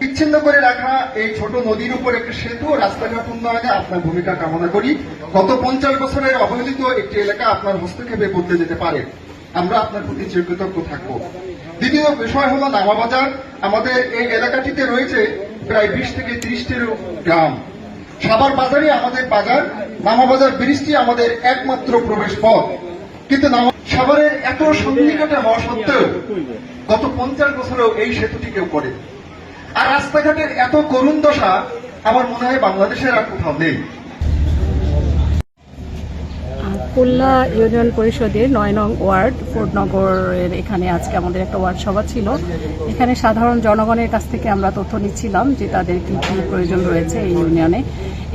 বিচ্ছিন্ন করে রাখা এই ছোট নদীর উপর একটি সেতু ও রাস্তাঘাট উন্নয়নে আপনার ভূমিকা কামনা করি। গত পঞ্চাশ বছরের অবহেলিত একটি এলাকা আপনার হস্তক্ষেপে বদলে যেতে পারে। আমরা আপনার প্রতি কৃতজ্ঞ থাকব। দ্বিতীয় বিষয় হলো নামাবাজার আমাদের এই এলাকাটিতে রয়েছে প্রায় বিশ থেকে ত্রিশটির গ্রাম। সাবার বাজারই আমাদের বাজার। নামাবাজার ব্রিজটি আমাদের একমাত্র প্রবেশ পথ কিন্তু সাভারের এত সন্নিকটে হওয়া সত্ত্বেও গত পঞ্চাশ বছরেও এই সেতুটি কেউ করে আর রাস্তাঘাটের এত করুণ দশা আমার মনে হয় বাংলাদেশের আর কোথাও নেই। খুলনা ইউনিয়ন পরিষদের নয় নং ওয়ার্ড, ফোর্ডনগরের এখানে আজকে আমাদের একটা ওয়ার্ড সভা ছিল। এখানে সাধারণ জনগণের কাছ থেকে আমরা তথ্য নিচ্ছিলাম যে তাদের কি কি প্রয়োজন রয়েছে এই ইউনিয়নে।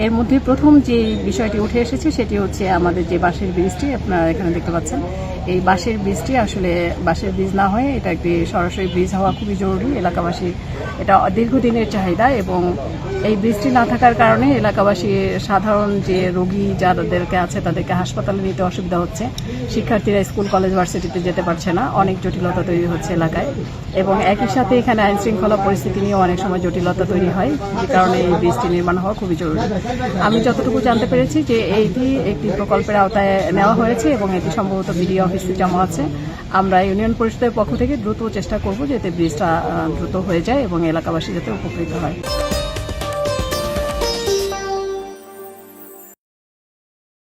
এর মধ্যে প্রথম যে বিষয়টি উঠে এসেছে সেটি হচ্ছে আমাদের যে বাঁশের ব্রিজটি, আপনারা এখানে দেখতে পাচ্ছেন। এই বাঁশের ব্রিজটি আসলে বাঁশের ব্রিজ না হয়ে এটা একটি সরাসরি ব্রিজ হওয়া খুবই জরুরি। এলাকাবাসী এটা দীর্ঘদিনের চাহিদা এবং এই বৃষ্টি না থাকার কারণে এলাকাবাসী সাধারণ যে রোগী যাদেরকে আছে তাদেরকে হাসপাতালে নিতে অসুবিধা হচ্ছে। শিক্ষার্থীরা স্কুল, কলেজ, ভার্সিটিতে যেতে পারছে না। অনেক জটিলতা তৈরি হচ্ছে এলাকায় এবং একই সাথে এখানে আইন শৃঙ্খলা পরিস্থিতি নিয়েও অনেক সময় জটিলতা তৈরি হয়। যে কারণে এই বৃষ্টি নির্মাণ হওয়া খুবই জরুরি। আমি যতটুকু জানতে পেরেছি যে এইটি একটি প্রকল্পের আওতায় নেওয়া হয়েছে এবং এটি সম্ভবত বিডিও অফিসে জমা আছে। আমরা ইউনিয়ন পরিষদের পক্ষ থেকে দ্রুত চেষ্টা করব যাতে ব্রিজটা দ্রুত হয়ে যায় এবং এলাকাবাসী যাতে উপকৃত হয়।